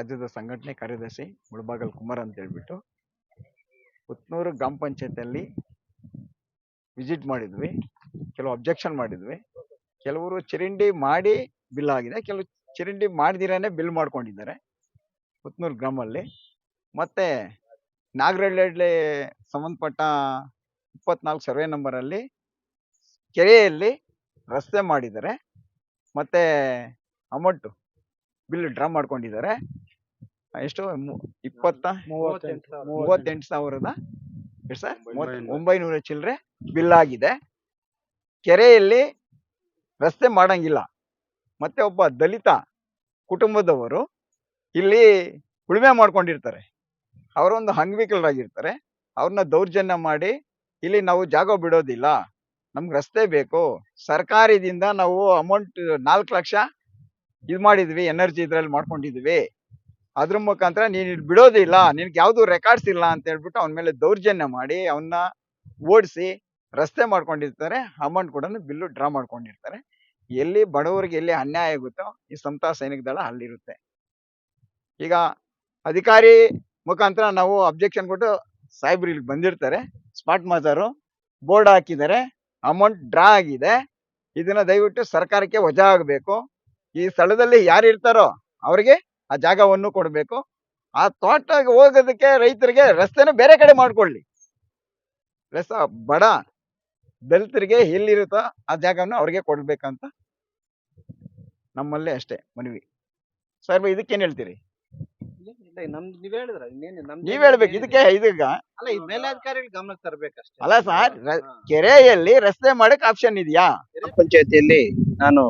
ರಾಜ್ಯದ ಸಂಘಟನೆ ಕಾರ್ಯದರ್ಶಿ ಮುಳಬಾಗಲ್ ಕುಮಾರ್ ಅಂತ ಹೇಳ್ಬಿಟ್ಟು ಪುತ್ನೂರು ಗ್ರಾಮ ಪಂಚಾಯತಿಯಲ್ಲಿ ವಿಸಿಟ್ ಮಾಡಿದ್ವಿ. ಕೆಲವು ಅಬ್ಜೆಕ್ಷನ್ ಮಾಡಿದ್ವಿ. ಕೆಲವರು ಚರಂಡಿ ಮಾಡಿ ಬಿಲ್ ಆಗಿದೆ. ಕೆಲವು ಚರಂಡಿ ಮಾಡ್ದಿರಾನೆ ಬಿಲ್ ಮಾಡ್ಕೊಂಡಿದ್ದಾರೆ ಪುತ್ನೂರು ಗ್ರಾಮಲ್ಲಿ. ಮತ್ತೆ ನಾಗರಹಳ್ಳಿ ಸಂಬಂಧಪಟ್ಟ ಇಪ್ಪತ್ನಾಲ್ಕು ಸರ್ವೆ ನಂಬರಲ್ಲಿ ಕೆರೆಯಲ್ಲಿ ರಸ್ತೆ ಮಾಡಿದ್ದಾರೆ. ಮತ್ತೆ ಅಮೌಂಟ್ ಬಿಲ್ ಡ್ರಾ ಮಾಡ್ಕೊಂಡಿದ್ದಾರೆ. ಎಷ್ಟು? ಮು- ಇಪ್ಪತ್ತ? ಮೂವತ್ತೆಂಟು. ಸಾವಿರದ ಎಷ್ಟು ಸರ್? ಒಂಬೈನೂರ. ಚಿಲ್ಲರೆ ಬಿಲ್ ಆಗಿದೆ ಕೆರೆಯಲ್ಲಿ ರಸ್ತೆ ಮಾಡಂಗಿಲ್ಲ. ಮತ್ತೆ ಒಬ್ಬ ದಲಿತ ಕುಟುಂಬದವರು ಇಲ್ಲಿ ಉಳುಮೆ ಮಾಡ್ಕೊಂಡಿರ್ತಾರೆ. ಅವರೊಂದು ಅಂಗವಿಕಲರಾಗಿರ್ತಾರೆ ಅವ್ರನ್ನ ದೌರ್ಜನ್ಯ ಮಾಡಿ ಇಲ್ಲಿ ನಾವು ಜಾಗ ಬಿಡೋದಿಲ್ಲ. ನಮ್ಗೆ ರಸ್ತೆ ಬೇಕು. ಸರ್ಕಾರದಿಂದ ನಾವು ಅಮೌಂಟ್ ನಾಲ್ಕು ಲಕ್ಷ ಇದು ಮಾಡಿದ್ವಿ ಎನರ್ಜಿ ಇದ್ರಲ್ಲಿ ಮಾಡ್ಕೊಂಡಿದ್ವಿ. ಅದ್ರ ಮುಖಾಂತರ ನೀನ್ ಇಲ್ಲಿ ಬಿಡೋದಿಲ್ಲ ನಿನ್ಗೆ ಯಾವ್ದು ರೆಕಾರ್ಡ್ಸ್ ಇಲ್ಲ ಅಂತ ಹೇಳ್ಬಿಟ್ಟು ಅವನ ಮೇಲೆ ದೌರ್ಜನ್ಯ ಮಾಡಿ ಅವನ್ನ ಓಡಿಸಿ ರಸ್ತೆ ಮಾಡ್ಕೊಂಡಿರ್ತಾರೆ, ಅಮೌಂಟ್ ಕೂಡ ಬಿಲ್ಲು ಡ್ರಾ ಮಾಡ್ಕೊಂಡಿರ್ತಾರೆ. ಎಲ್ಲಿ ಬಡವರಿಗೆ ಎಲ್ಲಿ ಅನ್ಯಾಯ ಆಗುತ್ತೋ ಈ ಸಮತಾ ಸೈನಿಕ ದಳ ಅಲ್ಲಿರುತ್ತೆ. ಈಗ ಅಧಿಕಾರಿ ಮುಖಾಂತರ ನಾವು ಅಬ್ಜೆಕ್ಷನ್ ಕೊಟ್ಟು ಸಾಹೇಬ್ರು ಇಲ್ಲಿ ಬಂದಿರ್ತಾರೆ. ಸ್ಪಾಟ್ ಮಾಜಾರು ಬೋರ್ಡ್ ಹಾಕಿದ್ದಾರೆ, ಅಮೌಂಟ್ ಡ್ರಾ ಆಗಿದೆ, ಇದನ್ನ ದಯವಿಟ್ಟು ಸರ್ಕಾರಕ್ಕೆ ವಜಾ ಆಗಬೇಕು. ಈ ಸ್ಥಳದಲ್ಲಿ ಯಾರು ಇರ್ತಾರೋ ಅವ್ರಿಗೆ ಆ ಜಾಗವನ್ನು ಕೊಡಬೇಕು. ಆ ತೋಟಕ್ಕೆ ಹೋಗೋದಕ್ಕೆ ರೈತರಿಗೆ ರಸ್ತೆನ ಬೇರೆ ಕಡೆ ಮಾಡ್ಕೊಳ್ಳಿ. ರಸ್ತೆ ಬಡ ದಲಿತರಿಗೆ ಎಲ್ಲಿರುತ್ತೋ ಆ ಜಾಗವನ್ನು ಅವ್ರಿಗೆ ಕೊಡ್ಬೇಕಂತ ನಮ್ಮಲ್ಲೇ ಅಷ್ಟೇ ಮನವಿ. ಸರ್ ಇದಕ್ಕೇನ್ ಹೇಳ್ತೀರಿ? ನೀವ್ ಹೇಳ್ಬೇಕು ಇದಕ್ಕೆ ಇದೀಗ. ಅಲ್ಲ ಈ ಮೇಲಾಧಿಕಾರಿಗಳು ಗಮನಕ್ಕೆ ತರಬೇಕಷ್ಟೇ. ಅಲ್ಲ ಸರ್ ಕೆರೆಯಲ್ಲಿ ರಸ್ತೆ ಮಾಡಕ್ ಆಪ್ಷನ್ ಇದೆಯಾ? ಪಂಚಾಯತಿಯಲ್ಲಿ ನಾನು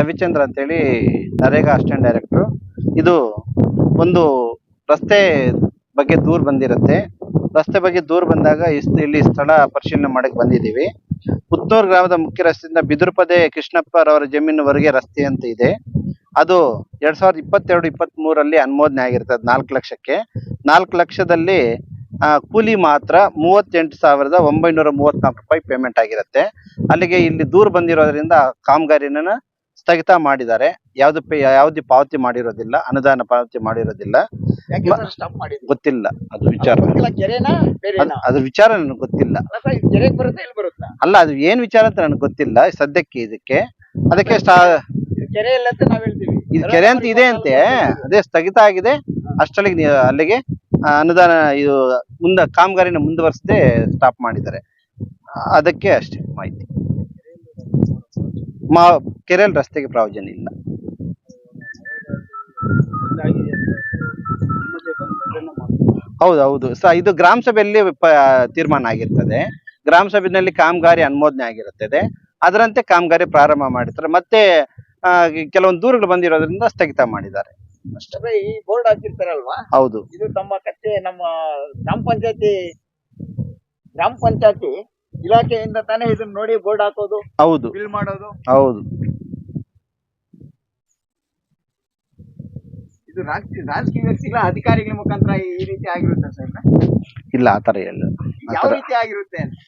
ರವಿಚಂದ್ರ ಅಂತೇಳಿ ನರೇಗಾ ಅಸಿಸ್ಟೆಂಟ್ ಡೈರೆಕ್ಟರ್. ಇದು ಒಂದು ರಸ್ತೆ ಬಗ್ಗೆ ದೂರ್ ಬಂದಿರುತ್ತೆ. ರಸ್ತೆ ಬಗ್ಗೆ ದೂರ್ ಬಂದಾಗ ಇಲ್ಲಿ ಸ್ಥಳ ಪರಿಶೀಲನೆ ಮಾಡಕ್ ಬಂದಿದ್ದೀವಿ. ಪುತ್ತೂರು ಗ್ರಾಮದ ಮುಖ್ಯ ರಸ್ತೆಯಿಂದ ಬಿದುರುಪದೆ ಕೃಷ್ಣಪ್ಪರವರ ಜಮೀನುವರೆಗೆ ರಸ್ತೆ ಅಂತ ಇದೆ. ಅದು ಎರಡ್ ಸಾವಿರದ ಇಪ್ಪತ್ತೆರಡು ಇಪ್ಪತ್ತ್ ಮೂರಲ್ಲಿ ಅನುಮೋದನೆ ಆಗಿರ್ತದೆ ನಾಲ್ಕು ಲಕ್ಷಕ್ಕೆ. ನಾಲ್ಕು ಲಕ್ಷದಲ್ಲಿ ಆ, ಕೂಲಿ ಮಾತ್ರ ಮೂವತ್ತೆಂಟು ಸಾವಿರದ ಒಂಬೈನೂರ ಮೂವತ್ನಾಲ್ಕು ರೂಪಾಯಿ ಪೇಮೆಂಟ್ ಆಗಿರುತ್ತೆ. ಅಲ್ಲಿಗೆ ಇಲ್ಲಿ ದೂರ ಬಂದಿರೋದ್ರಿಂದ ಕಾಮಗಾರಿನ ಸ್ಥಗಿತ ಮಾಡಿದ್ದಾರೆ. ಯಾವ್ದು ಪೇ ಯಾವ್ದು ಪಾವತಿ ಮಾಡಿರೋದಿಲ್ಲ ಅನುದಾನ ಪಾವತಿ ಮಾಡಿರೋದಿಲ್ಲ. ಸ್ಟಾಪ್ ಮಾಡಿದ್ರು? ಗೊತ್ತಿಲ್ಲ ಅದು ವಿಚಾರ. ಗೊತ್ತಿಲ್ಲ ಕೆರೆನಾ ಬೇರೆನಾ ಅದ್- ವಿಚಾರ ನನಗೆ ಗೊತ್ತಿಲ್ಲ. ಅಲ್ಲ ಸರ್ ಇದು ಕೆರೆಗೆ ಬರುತ್ತೆ ಇಲ್ಲಿ ಬರುತ್ತಾ? ಅಲ್ಲ ಅದು ಏನ್ ವಿಚಾರ ಅಂತ ನನಗೆ ಗೊತ್ತಿಲ್ಲ ಸದ್ಯಕ್ಕೆ ಇದಕ್ಕೆ. ಅದಕ್ಕೆ ಸ್ಟಾ ಇದು ಕೆರೆ ಇಲ್ಲ ಅಂತ ನಾವ್ ಹೇಳ್ತೀವಿ. ಇದು ಕೆರೆ ಅಂತ ಇದೆ ಅಂತೆ. ಅದೇ ಸ್ಥಗಿತ ಆಗಿದೆ. ಅಷ್ಟಲ್ಲಿಗೆ ನೀವು ಅಲ್ಲಿಗೆ ಆ, ಅನುದಾನ ಇದು ಮುಂದ ಕಾಮಗಾರಿನ ಮುಂದುವರಿಸದೆ ಸ್ಟಾಪ್ ಮಾಡಿದ್ದಾರೆ. ಅದಕ್ಕೆ ಅಷ್ಟೇ ಮಾಹಿತಿ. ಮಾ ಕೆರೆಯಲ್ಲಿ ರಸ್ತೆಗೆ ಪ್ರಾಯೋಜನ ಇಲ್ಲ. ಹೌದು ಹೌದು. ಸ ಇದು ಗ್ರಾಮ ಸಭೆಯಲ್ಲಿ ತೀರ್ಮಾನ ಆಗಿರ್ತದೆ. ಗ್ರಾಮ ಸಭೆಯಲ್ಲಿ ಕಾಮಗಾರಿ ಅನುಮೋದನೆ ಆಗಿರುತ್ತದೆ. ಅದರಂತೆ ಕಾಮಗಾರಿ ಪ್ರಾರಂಭ ಮಾಡಿರ್ತಾರೆ. ಮತ್ತೆ ಕೆಲವೊಂದು ದೂರುಗಳು ಬಂದಿರೋದ್ರಿಂದ ಸ್ಥಗಿತ ಮಾಡಿದ್ದಾರೆ. ಅಷ್ಟೇ. ಈ ಬೋರ್ಡ್ ಹಾಕಿರ್ತಾರಲ್ವಾ? ಹೌದು. ಇದು ತಮ್ಮ ಕಟ್ಟೆ ನಮ್ಮ ಗ್ರಾಮ ಪಂಚಾಯತಿ ಗ್ರಾಮ ಪಂಚಾಯತಿ ಇಲಾಖೆಯಿಂದ ತಾನೇ ಇದನ್ನ ನೋಡಿ ಬೋರ್ಡ್ ಹಾಕೋದು ಹೌದು. ಬಿಲ್ ಮಾಡೋದು? ಹೌದು. ಇದು ರಾಜಕೀಯ ರಾಜಕೀಯ ವ್ಯಕ್ತಿಗಳ ಅಧಿಕಾರಿಗಳ ಮುಖಾಂತರ ಈ ರೀತಿ ಆಗಿರುತ್ತೆ ಸರ್? ಇಲ್ಲ ಆತರ ಇಲ್ಲ. ಯಾವ ರೀತಿ ಆಗಿರುತ್ತೆ ಅಂತ?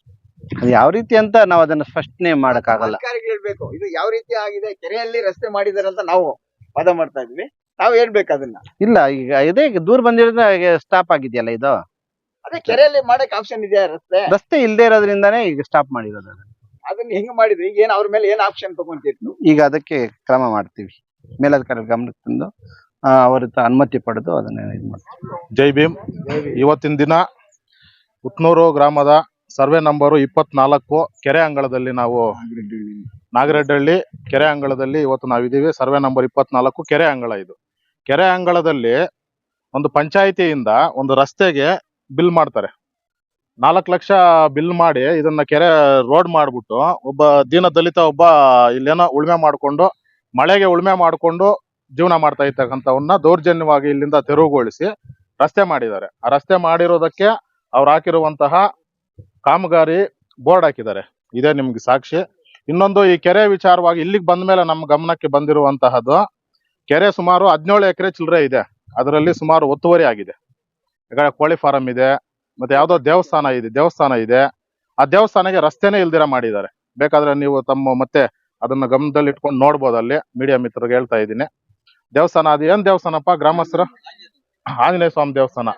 ಅದು ಯಾವ ರೀತಿ ಅಂತ ನಾವು ಅದನ್ನ ಸ್ಪಷ್ಟನೆ ಮಾಡಕ್ಕಾಗಲ್ಲ. ಅಧಿಕಾರಿಗಳು ಹೇಳ್ಬೇಕು ಇದು ಯಾವ ರೀತಿ ಆಗಿದೆ ಕೆರೆಯಲ್ಲಿ ರಸ್ತೆ ಮಾಡಿದಾರೆ ಅಂತ ನಾವು ವಾದ ಮಾಡ್ತಾ ಇದೀವಿ. ನಾವು ಹೇಳ್ಬೇಕು ಅದನ್ನ. ಇಲ್ಲ ಈಗ ಇದೇ ದೂರ ಬಂದಿರೋದ ಸ್ಟಾಪ್ ಆಗಿದೆಯಲ್ಲ ಇದು? ಅದೇ ಕೆರೆಯಲ್ಲಿ ಮಾಡಕ್ ಆಪ್ಷನ್ ಇದೆಯಾ ರಸ್ತೆ? ರಸ್ತೆ ಇಲ್ಲದೆ ಇರೋದ್ರಿಂದಾನೇ ಈಗ ಸ್ಟಾಪ್ ಮಾಡಿರೋದು ಅದನ್ನ. ಅದನ್ನ ಹೆಂಗ್ ಮಾಡಿದ್ರಿ? ಈಗ ಏನ್ ಅವ್ರ ಮೇಲೆ ಏನ್ ಆಪ್ಷನ್ ತಗೊಂತಿತ್ತು ಈಗ ಅದಕ್ಕೆ ಕ್ರಮ ಮಾಡ್ತೀವಿ. ಮೇಲಧಿಕಾರಿ ಗಮನಕ್ಕೆ ತಂದು ಆ, ಅವ್ರ ಹತ್ರ ಅನುಮತಿ ಪಡೆದು ಅದನ್ನ ಇದು ಮಾಡ್ತೀವಿ. ಜೈ ಭೀಮ್. ಇವತ್ತಿನ ದಿನ ಉತ್ನೂರು ಗ್ರಾಮದ ಸರ್ವೆ ನಂಬರು ಇಪ್ಪತ್ನಾಲ್ಕು ಕೆರೆ ಅಂಗಳದಲ್ಲಿ ನಾವು ನಾಗರೆಡ್ಡಳ್ಳಿ ಕೆರೆ ಅಂಗಳದಲ್ಲಿ ಇವತ್ತು ನಾವಿದ್ದೀವಿ. ಸರ್ವೆ ನಂಬರ್ ಇಪ್ಪತ್ನಾಲ್ಕು ಕೆರೆ ಅಂಗಳ ಇದು. ಕೆರೆ ಅಂಗಳದಲ್ಲಿ ಒಂದು ಪಂಚಾಯಿತಿಯಿಂದ ಒಂದು ರಸ್ತೆಗೆ ಬಿಲ್ ಮಾಡ್ತಾರೆ. ನಾಲ್ಕು ಲಕ್ಷ ಬಿಲ್ ಮಾಡಿ ಇದನ್ನ ಕೆರೆ ರೋಡ್ ಮಾಡ್ಬಿಟ್ಟು ಒಬ್ಬ ದೀನ ದಲಿತ ಒಬ್ಬ ಇಲ್ಲೇನೋ ಉಳ್ಮೆ ಮಾಡ್ಕೊಂಡು, ಮಳೆಗೆ ಉಳ್ಮೆ ಮಾಡ್ಕೊಂಡು ಜೀವನ ಮಾಡ್ತಾ ಇರ್ತಕ್ಕಂಥವನ್ನ ದೌರ್ಜನ್ಯವಾಗಿ ಇಲ್ಲಿಂದ ತೆರವುಗೊಳಿಸಿ ರಸ್ತೆ ಮಾಡಿದ್ದಾರೆ. ಆ ರಸ್ತೆ ಮಾಡಿರೋದಕ್ಕೆ ಅವ್ರು ಹಾಕಿರುವಂತಹ ಕಾಮಗಾರಿ ಬೋರ್ಡ್ ಹಾಕಿದ್ದಾರೆ. ಇದೇ ನಿಮ್ಗೆ ಸಾಕ್ಷಿ. ಇನ್ನೊಂದು ಈ ಕೆರೆ ವಿಚಾರವಾಗಿ ಇಲ್ಲಿಗೆ ಬಂದ ಮೇಲೆ ನಮ್ಮ ಗಮನಕ್ಕೆ ಬಂದಿರುವಂತಹದ್ದು, ಕೆರೆ ಸುಮಾರು ಹದಿನೇಳು ಎಕರೆ ಚಿಲ್ಲರೆ ಇದೆ. ಅದರಲ್ಲಿ ಸುಮಾರು ಒತ್ತುವರಿ ಆಗಿದೆ. ಕಡೆ ಕೋಳಿ ಫಾರಂ ಇದೆ, ಮತ್ತೆ ಯಾವ್ದೋ ದೇವಸ್ಥಾನ ಇದೆ ದೇವಸ್ಥಾನ ಇದೆ. ಆ ದೇವಸ್ಥಾನಕ್ಕೆ ರಸ್ತೆನೇ ಇಲ್ದಿರ ಮಾಡಿದ್ದಾರೆ. ಬೇಕಾದ್ರೆ ನೀವು ತಮ್ಮ ಮತ್ತೆ ಅದನ್ನ ಗಮನದಲ್ಲಿ ಇಟ್ಕೊಂಡು ನೋಡ್ಬೋದು ಅಲ್ಲಿ. ಮೀಡಿಯಾ ಮಿತ್ರರಿಗೆ ಹೇಳ್ತಾ ಇದ್ದೀನಿ. ದೇವಸ್ಥಾನ ಅದು ಏನ್ ದೇವಸ್ಥಾನಪ್ಪ? ಗ್ರಾಮಸ್ಥರು? ಆಂಜನೇಯ ಸ್ವಾಮಿ ದೇವಸ್ಥಾನ.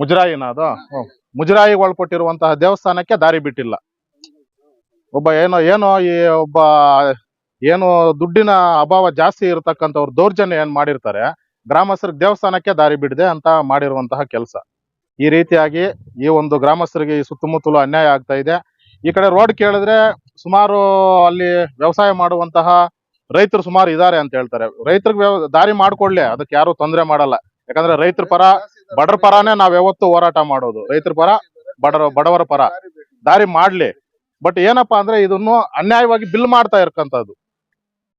ಮುಜರಾಯಿನ ಅದು? ಮುಜರಾಯಿ ಒಳಪಟ್ಟಿರುವಂತಹ ದೇವಸ್ಥಾನಕ್ಕೆ ದಾರಿ ಬಿಟ್ಟಿಲ್ಲ. ಒಬ್ಬ ಏನೋ ಏನೋ ಈ ಒಬ್ಬ, ಏನು ದುಡ್ಡಿನ ಅಭಾವ ಜಾಸ್ತಿ ಇರತಕ್ಕಂಥವ್ರು ದೌರ್ಜನ್ಯ ಏನ್ ಮಾಡಿರ್ತಾರೆ ಗ್ರಾಮಸ್ಥರಿಗೆ ದೇವಸ್ಥಾನಕ್ಕೆ ದಾರಿ ಬಿಡದೆ ಅಂತ ಮಾಡಿರುವಂತಹ ಕೆಲಸ. ಈ ರೀತಿಯಾಗಿ ಈ ಒಂದು ಗ್ರಾಮಸ್ಥರಿಗೆ ಈ ಸುತ್ತಮುತ್ತಲು ಅನ್ಯಾಯ ಆಗ್ತಾ ಇದೆ. ಈ ಕಡೆ ರೋಡ್ ಕೇಳಿದ್ರೆ ಸುಮಾರು ಅಲ್ಲಿ ವ್ಯವಸಾಯ ಮಾಡುವಂತಹ ರೈತರು ಸುಮಾರು ಇದಾರೆ ಅಂತ ಹೇಳ್ತಾರೆ. ರೈತರಿಗೆ ದಾರಿ ಮಾಡ್ಕೊಳ್ಳೆ ಅದಕ್ಕೆ ಯಾರು ತೊಂದರೆ ಮಾಡಲ್ಲ. ಯಾಕಂದ್ರೆ ರೈತರ ಪರ ಬಡರ ಪರಾನೇ ನಾವ್ ಯಾವತ್ತು ಹೋರಾಟ ಮಾಡೋದು. ರೈತರ ಪರ ಬಡರ ಬಡವರ ಪರ. ದಾರಿ ಮಾಡ್ಲಿ. ಬಟ್ ಏನಪ್ಪಾ ಅಂದ್ರೆ ಇದನ್ನು ಅನ್ಯಾಯವಾಗಿ ಬಿಲ್ ಮಾಡ್ತಾ ಇರ್ತಕ್ಕಂಥದ್ದು.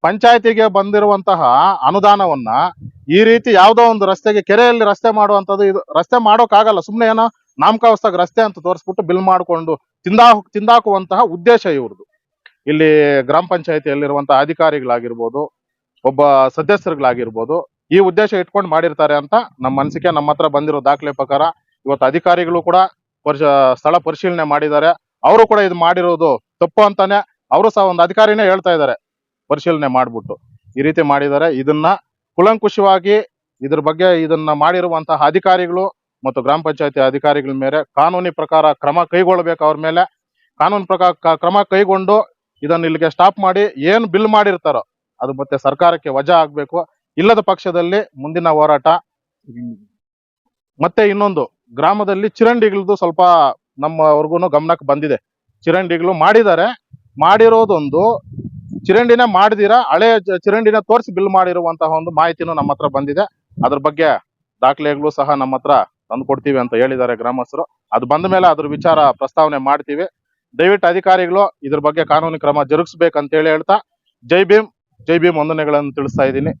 ಪಂಚಾಯತಿಗೆ ಬಂದಿರುವಂತಹ ಅನುದಾನವನ್ನ ಈ ರೀತಿ ಯಾವುದೋ ಒಂದು ರಸ್ತೆಗೆ ಕೆರೆಯಲ್ಲಿ ರಸ್ತೆ ಮಾಡುವಂತದ್ದು ಇದು, ರಸ್ತೆ ಮಾಡೋಕ್ಕಾಗಲ್ಲ. ಸುಮ್ಮನೆ ಏನೋ ನಾಮಕಾವಸ್ಥಾಗ ರಸ್ತೆ ಅಂತ ತೋರಿಸ್ಬಿಟ್ಟು ಬಿಲ್ ಮಾಡಿಕೊಂಡು ತಿಂದಾ, ತಿಂದಾಕುವಂತಹ ಉದ್ದೇಶ ಇವ್ರದ್ದು ಇಲ್ಲಿ ಗ್ರಾಮ ಪಂಚಾಯತಿಯಲ್ಲಿರುವಂತಹ ಅಧಿಕಾರಿಗಳಾಗಿರ್ಬೋದು, ಒಬ್ಬ ಸದಸ್ಯರುಗಳಾಗಿರ್ಬೋದು, ಈ ಉದ್ದೇಶ ಇಟ್ಕೊಂಡು ಮಾಡಿರ್ತಾರೆ ಅಂತ ನಮ್ಮ ಮನಸ್ಸಿಗೆ ನಮ್ಮ ಹತ್ರ ಬಂದಿರೋ ದಾಖಲೆ ಪ್ರಕಾರ ಇವತ್ತು ಅಧಿಕಾರಿಗಳು ಕೂಡ ಪರಿಶ, ಸ್ಥಳ ಪರಿಶೀಲನೆ ಮಾಡಿದ್ದಾರೆ. ಅವರು ಕೂಡ ಇದು ಮಾಡಿರೋದು ತಪ್ಪು ಅಂತಾನೆ ಅವರು ಸಹ ಒಂದು ಅಧಿಕಾರಿನೇ ಹೇಳ್ತಾ ಇದ್ದಾರೆ. ಪರಿಶೀಲನೆ ಮಾಡ್ಬಿಟ್ಟು ಈ ರೀತಿ ಮಾಡಿದ್ದಾರೆ ಇದನ್ನ ಕುಲಂಕುಷವಾಗಿ ಇದ್ರ ಬಗ್ಗೆ ಇದನ್ನ ಮಾಡಿರುವಂತಹ ಅಧಿಕಾರಿಗಳು ಮತ್ತು ಗ್ರಾಮ ಪಂಚಾಯತಿ ಅಧಿಕಾರಿಗಳ ಮೇಲೆ ಕಾನೂನಿ ಪ್ರಕಾರ ಕ್ರಮ ಕೈಗೊಳ್ಳಬೇಕು ಅವ್ರ ಮೇಲೆ. ಕಾನೂನು ಪ್ರಕಾರ ಕ್ರಮ ಕೈಗೊಂಡು ಇದನ್ನ ಇಲ್ಲಿಗೆ ಸ್ಟಾಪ್ ಮಾಡಿ ಏನ್ ಬಿಲ್ ಮಾಡಿರ್ತಾರೋ ಅದು ಮತ್ತೆ ಸರ್ಕಾರಕ್ಕೆ ವಜಾ ಆಗ್ಬೇಕು. ಇಲ್ಲದ ಪಕ್ಷದಲ್ಲಿ ಮುಂದಿನ ಹೋರಾಟ. ಮತ್ತೆ ಇನ್ನೊಂದು, ಗ್ರಾಮದಲ್ಲಿ ಚಿರಂಡಿಗಳದ್ದು ಸ್ವಲ್ಪ ನಮ್ಮವರೆಗೂ ಗಮನಕ್ಕೆ ಬಂದಿದೆ. ಚಿರಂಡಿಗಳು ಮಾಡಿದ್ದಾರೆ. ಮಾಡಿರೋದೊಂದು ಚಿರಂಡಿನ ಮಾಡಿದಿರಾ? ಹಳೆ ಚಿರಂಡಿನ ತೋರಿಸಿ ಬಿಲ್ ಮಾಡಿರುವಂತಹ ಒಂದು ಮಾಹಿತಿನೂ ನಮ್ಮ ಹತ್ರ ಬಂದಿದೆ. ಅದ್ರ ಬಗ್ಗೆ ದಾಖಲೆಗಳು ಸಹ ನಮ್ಮ ಹತ್ರ ತಂದು ಕೊಡ್ತೀವಿ ಅಂತ ಹೇಳಿದ್ದಾರೆ ಗ್ರಾಮಸ್ಥರು. ಅದು ಬಂದ ಮೇಲೆ ಅದ್ರ ವಿಚಾರ ಪ್ರಸ್ತಾವನೆ ಮಾಡ್ತೀವಿ. ದಯವಿಟ್ಟು ಅಧಿಕಾರಿಗಳು ಇದ್ರ ಬಗ್ಗೆ ಕಾನೂನು ಕ್ರಮ ಜರುಗಿಸ್ಬೇಕಂತ ಹೇಳಿ ಹೇಳ್ತಾ, ಜೈ ಭೀಮ್ ಜೈ ಭೀಮ್ ವಂದನೆಗಳನ್ನು ತಿಳಿಸ್ತಾ ಇದ್ದೀನಿ.